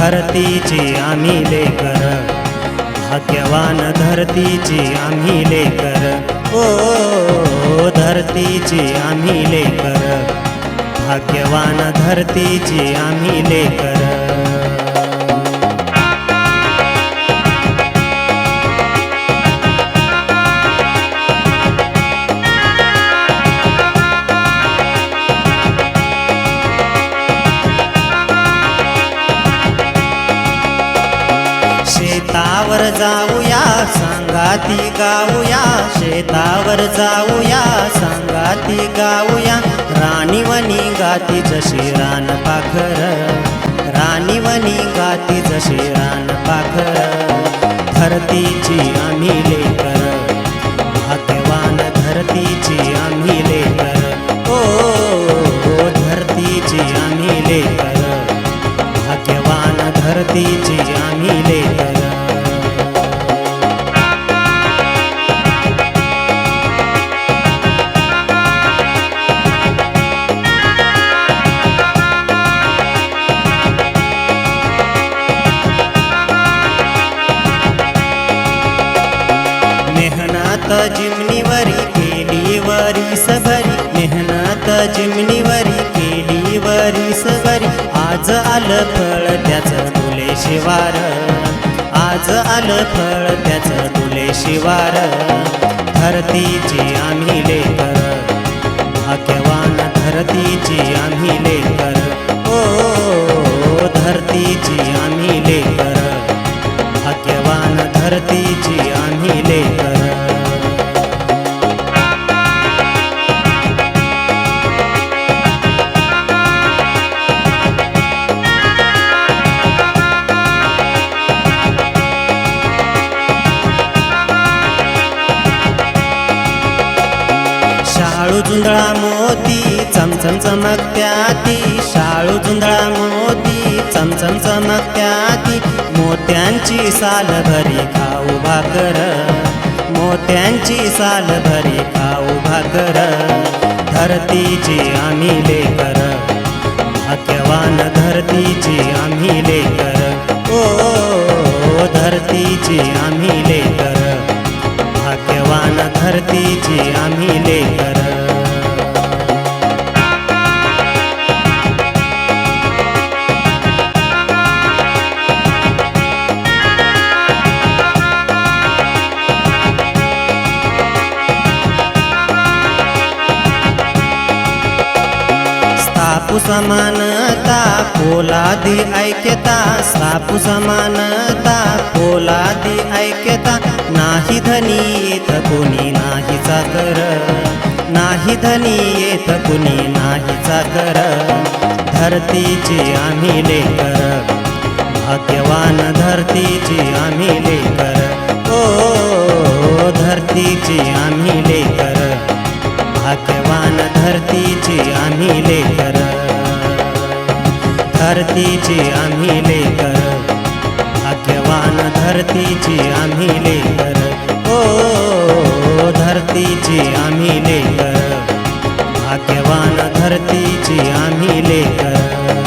धरतीची आम्ही लेकर. भाग्यवान धरतीची आम्ही लेकर. ओ धरतीची आम्ही लेकर. भाग्यवान धरतीची आम्ही लेकर. शेतावर जाऊया सांगाती गाऊया. शेतावर जाऊया सांगाती गाऊया. राणीवनी गाती जशी रान पाखर. राणीवनी गाती जशी रान पाखर. धरतीची आम्ही लेकर मेहनत जिमनीवरी केली वारी भरी. मेहनत जिमनीवरी केली वारी भरी. आज आलं फळ त्याचं तुले शिवार. आज आलं फळ त्याचं तुले शिवार. धरतीची शाळू मोती चमचम चमकत्याती शाळू जुंधळा मोती चमचम चमकत्याती मोत्यांची साल भरी खाऊ भाकर. मोत्यांची साल भरी खाऊ भाकर. धरतीची आम्ही लेकर. भाग्यवान धरतीची आम्ही लेकर. ओ धरतीची आम्ही लेकर. भाग्यवान धरतीची आम्ही लेकर. सापू समानता पोलादी ऐक्यता सापू समानता पोलादी ऐक्यता नाही धनी येत कोणी नाही चाकर नाही धनी येत कोणी नाही चाकर धरतीची आम्ही लेकर भाग्यवान धरतीची आम्ही लेकर. ओ धरतीची आम्ही धरतीची आम्ही लेकर. भाग्यवान धरतीची आम्ही लेकर. ओ धरतीची आम्ही लेकर. भाग्यवान धरतीची आम्ही लेकर.